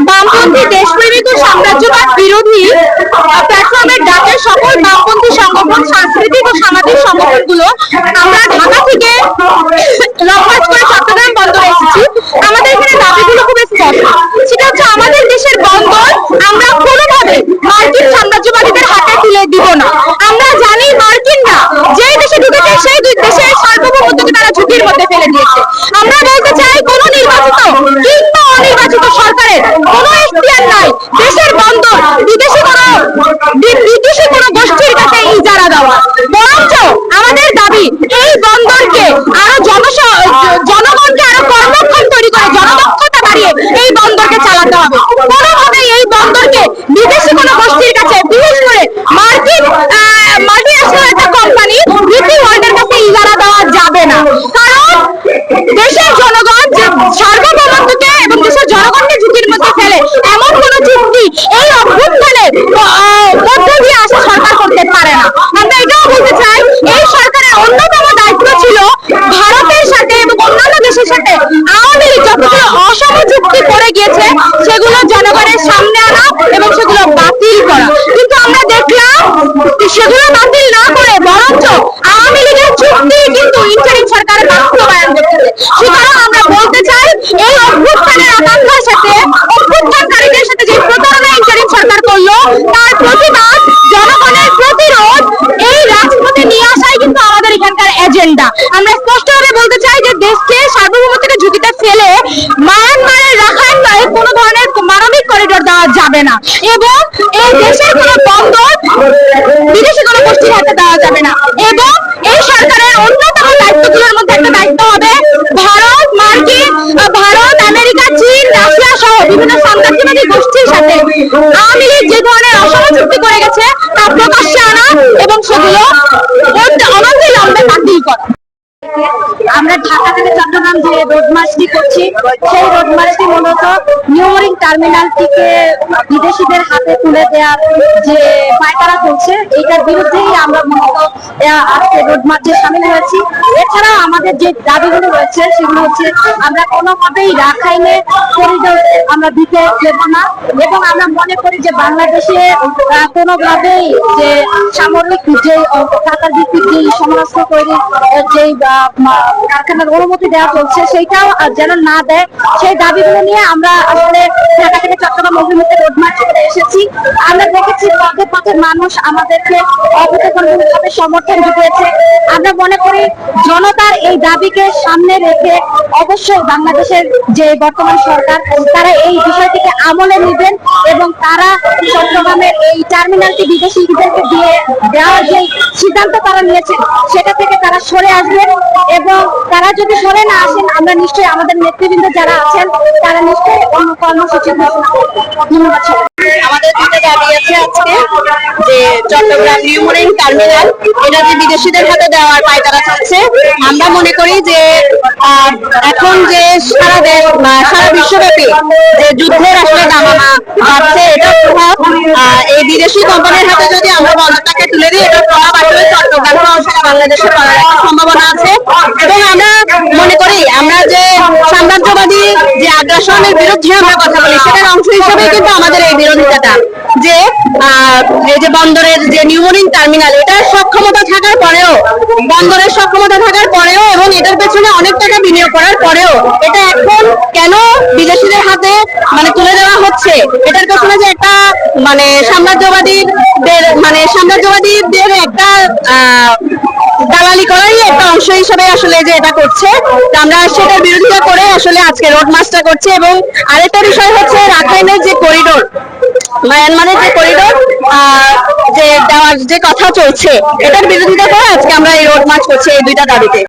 বামপন্থী দেশপ্রেমিক ও সাম্রাজ্যবাদ বিরোধী প্ল্যাটফর্মের ডাকে সকল বামপন্থী সংগঠন, সাংস্কৃতিক ও সামাজিক সংগঠনগুলো আমরা ঢাকা থেকে লকমার্চ করে চট্টগ্রাম বন্দরে এসেছি। আমাদের এখানে দাবিগুলো খুব স্পষ্ট সেটা হচ্ছে আমাদের দেশের বন্দর আমরা কোনোভাবে মার্কিন সাম্রাজ্যবাদীদের হাতে তুলে দিব না আমরা জানি মার্কিনরা যে দেশে ঢুকেছে সেই দুই দেশের সার্বভৌমত্বকে তারা ঝুঁকির মধ্যে ফেলে দিয়েছে আমরা বলতে চাই কোন নির্বাচিত কিংবা অনির্বাচিত সরকারের কোনো এখতিয়ার নাই দেশের বন্দর বিদেশি কোনো বি- বিদেশি কোনো গোষ্ঠীর কাছে ইজারা বরঞ্চ আমাদের দাবি, এই বন্দরকে আরও জনস জনগণকে আরও কর্মক্ষম তৈরি করে, জনদক্ষতা বাড়িয়ে এই বন্দরকে চালাতে হবে। কোনোভাবে এই বন্দরকে বিদেশি কোনো গোষ্ঠীর কাছে বিশেষ করে মার্কিন মাল্টি ন্যাশনাল একটা কোম্পানি ভিপি ওয়ার্ল্ডের কাছে ইজারা দেওয়া যাবে না কারণ দেশের জনগণ যে সার্বভৌমত্বকে এবং দেশের জনগণকে ঝুঁকির মধ্যে ফেলে এমন কোন চুক্তি এই অভ্যুত্থানের আহ, মধ্য দিয়ে আসা সরকার করতে পারে না আমরা এটাও বলতে চাই এই সরকারের অন্যতম দায়িত্ব ছিল ভারতের সাথে এবং অন্যান্য দেশের সাথে আওয়ামী লীগ যতগুলো অসম চুক্তি করে গিয়েছে সেগুলো জনগণের সামনে আনা এবং সেগুলো বাতিল করা কিন্তু আমরা দেখলাম যে সেগুলো বাতিল না করে বরঞ্চ আওয়ামী লীগের চুক্তি কিন্তু ইন্টারিম সরকার বাস্তবায়ন করতেছে সুতরাং আমরা বলতে চাই এই অভ্যুত্থানের আকাঙ্ক্ষার সাথে অভ্যুত্থানকারীদের সাথে যে প্রতারণা ইন্টারিম সরকার করল, তার প্রতিবাদ জনগণের প্রতিরোধ এই রাজপথে নিয়ে আসাই কিন্তু আমাদের এখানকার এজেন্ডা। আমরা স্পষ্টভাবে বলতে চাই যে দেশকে সার্বভৌমত্বকে ঝুঁকিতে ফেলে মায়ানমারের রাখাইন কোনো ধরনের মানবিক করিডোর দেওয়া যাবে না এবং এই দেশের কোনো বন্দর বিদেশি কোনো গোষ্ঠীর হাতে দেওয়া যাবে না এবং এই সরকারের অন্যতম দায়িত্বগুলোর মধ্যে আপনার চট্টগ্রাম যে রোড মার্চটি করছি, সেই রোড মার্চটি মূলত টার্মিনালটিকে বিদেশিদের হাতে তুলে দেওয়ার যে পায়তারা চলছে বিরুদ্ধেই আমরা মূলত আজকে রোড মার্চে সামিল হয়েছি। এছাড়াও আমাদের যে দাবিগুলো রয়েছে, সেগুলো হচ্ছে আমরা কোনোভাবেই রাখাইনে করিডোর আমরা দিতে দেব না এবং আমরা মনে করি যে বাংলাদেশে কোনোভাবেই যে সামরিক যে টাকার ভিত্তিক যে সমরাস্ত্র তৈরির যেই কারখানার অনুমতি দেওয়া চলছে, সেইটাও যেন না দেয়। সেই দাবিগুলো নিয়ে আমরা আসলে চট্টগ্রাম অভিমুখে রোড মার্চ এসেছি। আমরা দেখেছি পথে পথে মানুষ আমাদেরকে অভূতপূর্ণভাবে সমর্থন জুগিয়েছে। আমরা মনে করি জনতার এই দাবিকে সামনে রেখে অবশ্যই বাংলাদেশের যে বর্তমান সরকার, তারা এই বিষয়টিকে আমলে নেবেন এবং তারা চট্টগ্রামের এই টার্মিনালটি বিদেশিদেরকে দিয়ে দেওয়ার যে সিদ্ধান্ত তারা নিয়েছেন, সেটা থেকে তারা সরে আসবেন এবং তারা যদি সরে না আসেন, আমরা নিশ্চয়ই আমাদের নেতৃবৃন্দ যারা আছেন, তারা নিশ্চয়ই কর্মসূচি ধন্যবাদ। আমাদের দুটো দাবি আছে আজকে, যে চট্টগ্রাম নিউমোরিং টার্মিনাল। এটা যে বিদেশিদের হাতে দেওয়ার পায়তারা চলছে আমরা মনে করি যে এখন যে সারা দেশ সারা বিশ্বব্যাপী যে যুদ্ধের আসলে দামামা বাড়ছে প্রভাব এই বিদেশি কোম্পানির হাতে যদি আমরা বন্দরটাকে তুলে দিই, এটা প্রভাব আসলে চট্টগ্রাম সহ সারা বাংলাদেশে পড়ার একটা সম্ভাবনা আছে এবং আমরা মনে করি আমরা যে সাম্রাজ্যবাদী যে বিরুদ্ধে আমরা কথা বলি। সেটার অংশ হিসেবে কিন্তু আমাদের এই বিরোধিতাটা। যে এই যে বন্দরের যে নিউমোরিং টার্মিনাল, এটার সক্ষমতা থাকার পরেও, বন্দরের সক্ষমতা থাকার পরেও এবং এটার পেছনে অনেক টাকা বিনিয়োগ করার পরেও, এটা এখন কেন বিদেশিদের হাতে মানে তুলে দেওয়া হচ্ছে? এটার পেছনে যে একটা মানে সাম্রাজ্যবাদীদের মানে সাম্রাজ্যবাদীদের একটা আহ দালালি করারই একটা অংশ হিসেবে আসলে যে এটা করছে। আমরা সেটার বিরোধিতা করে আসলে আজকে রোড মার্চটা করছে এবং আরেকটা বিষয় হচ্ছে রাখাইনের যে করিডোর মায়ানমারের যে করিডোর যে দেওয়ার যে কথা চলছে, এটার বিরোধিতা করে আজকে আমরা এই রোড মার্চ করছি এই দুইটা দাবিতে।